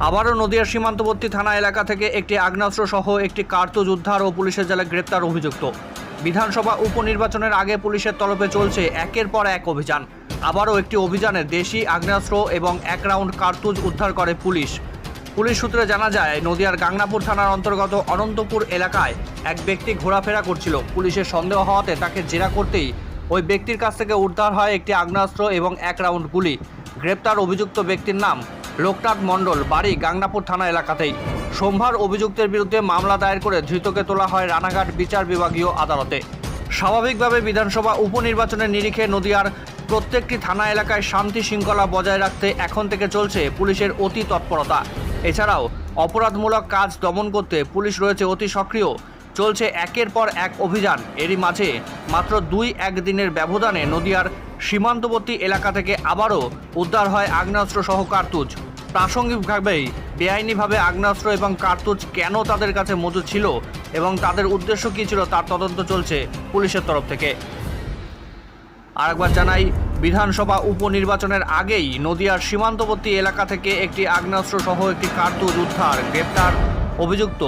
আবারও নদিয়ার সীমান্তবর্তী থানা এলাকা থেকে একটি আগ্নেয়াস্ত্র সহ একটি কার্তুজ উদ্ধার ও পুলিশের জালে গ্রেপ্তার অভিযুক্ত। বিধানসভা উপনির্বাচনের আগে পুলিশের তরফে চলছে একের পর এক অভিযান। আবারও একটি অভিযানে দেশি আগ্নেয়াস্ত্র এবং এক রাউন্ড কার্তুজ উদ্ধার করে পুলিশ। পুলিশ সূত্রে জানা যায়, নদিয়ার গাংনাপুর থানার অন্তর্গত অনন্তপুর এলাকায় এক ব্যক্তি ঘোরাফেরা করছিল। পুলিশের সন্দেহ হওয়াতে তাকে জেরা করতেই ওই ব্যক্তির কাছ থেকে উদ্ধার হয় একটি আগ্নেয়াস্ত্র এবং এক রাউন্ড গুলি। গ্রেপ্তার অভিযুক্ত ব্যক্তির নাম লোকনাথ মণ্ডল, বাড়ি গাংনাপুর থানা এলাকাতেই। সোমবার অভিযুক্তের বিরুদ্ধে মামলা দায়ের করে ধৃতকে তোলা হয় রানাঘাট বিচার বিভাগীয় আদালতে। স্বাভাবিকভাবে বিধানসভা উপনির্বাচনের নিরিখে নদিয়ার প্রত্যেকটি থানা এলাকায় শান্তি শৃঙ্খলা বজায় রাখতে এখন থেকে চলছে পুলিশের অতি তৎপরতা। এছাড়াও অপরাধমূলক কাজ দমন করতে পুলিশ রয়েছে অতি সক্রিয়। চলছে একের পর এক অভিযান। এরই মাঝে মাত্র দুই একদিনের ব্যবধানে নদিয়ার সীমান্তবর্তী এলাকা থেকে আবারও উদ্ধার হয় আগ্নেয়াস্ত্র সহ কার্তুজ। প্রাসঙ্গিকভাবেই বেআইনিভাবে আগ্নেয়াস্ত্র এবং কার্তুজ কেন তাদের কাছে মজুদ ছিল এবং তাদের উদ্দেশ্য কী ছিল তার তদন্ত চলছে পুলিশের তরফ থেকে। আরেকবার জানাই, বিধানসভা উপনির্বাচনের আগেই নদিয়ার সীমান্তবর্তী এলাকা থেকে একটি আগ্নেয়াস্ত্র সহ একটি কার্তুজ উদ্ধার, গ্রেপ্তার, অভিযুক্ত।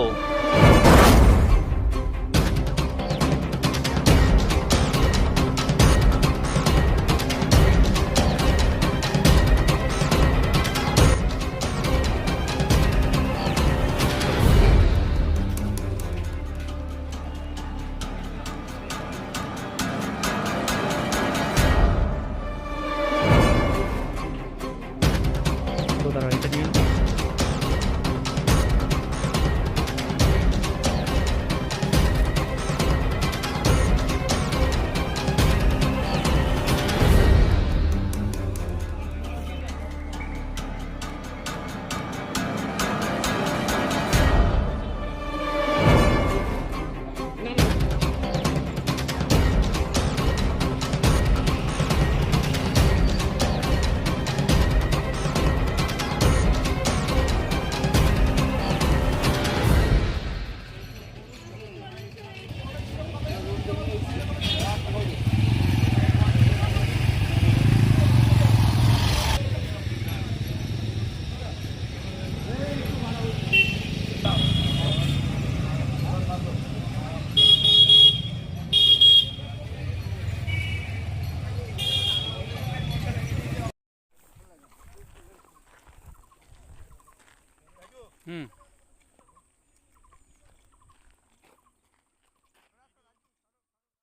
দাঁড়াও এটা নিয়ে Hmm.